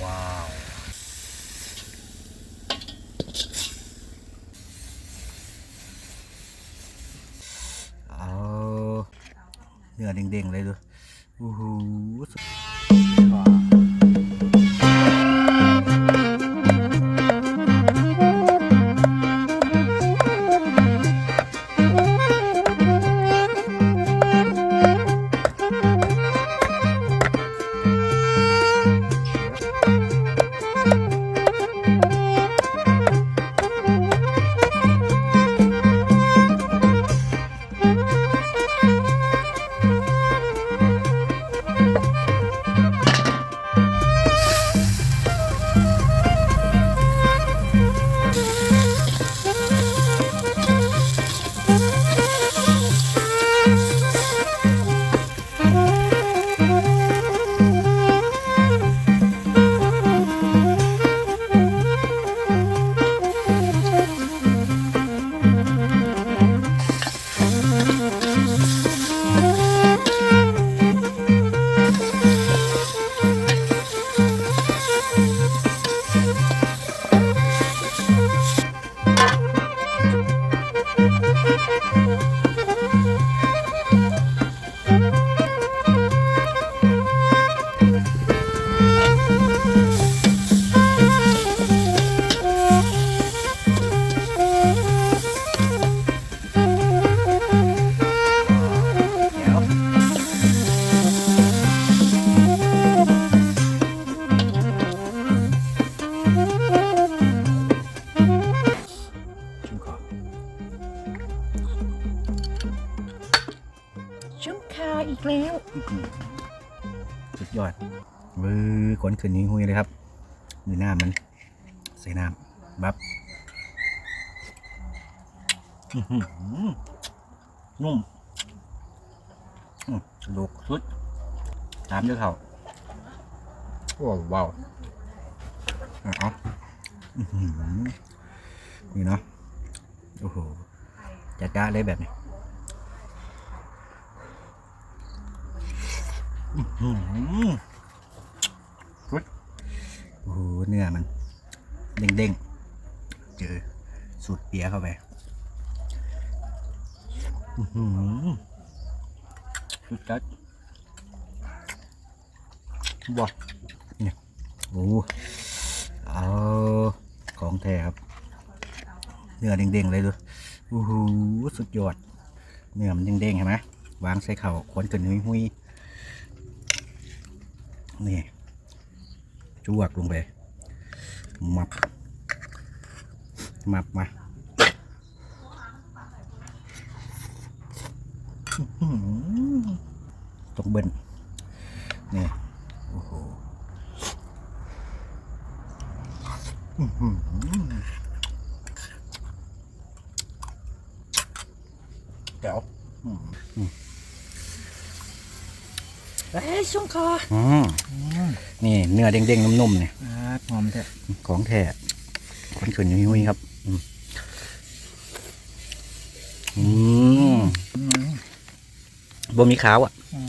Wow. Ờ. Giờ đỉnh đỉnh lên rồi. Uh -huh. ชุ่มคาอีกแล้ว สุดยอดมือขนขึ้นหุยเลยครับมือหน้ามัน ใส่น้ำบับนุ่มอื้อกระดูกสุดตามด้วยเขาโอ้ว้าวเอานี่เนาะโอ้โหจัดจ้าเลยแบบนี้ อื้อหือสุด โอ้โหเนื้อมัน เด้งๆ เจอสูตรเปียเข้าไปอื้อหือสุดจัดว้าเนี่ยโอ้เอาของแท้ครับ เนื้อเด้งๆ เลยดูโอ้โหสุดยอด เนื้อมันเด้งๆเห็นไหมวางใส่เข่าขนขึ้นหุยๆ นี่จวกลงไปมับมับมาอื้อหือต้องเบิ้ลนี่โอ้โหอื้อหือเดี๋ยว เอ้ยชุ่มคออืมนี่เนื้อเด้งๆนุ่มๆเนี่ยอ่าหอมแท้ของแท้คนขืนยุ้ยๆครับอืมอืมอืมบ่มีขาวอะอืม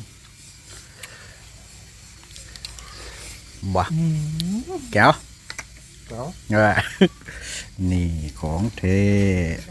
บ่อืมแก้วเดี๋ยวเออนี่ของเทค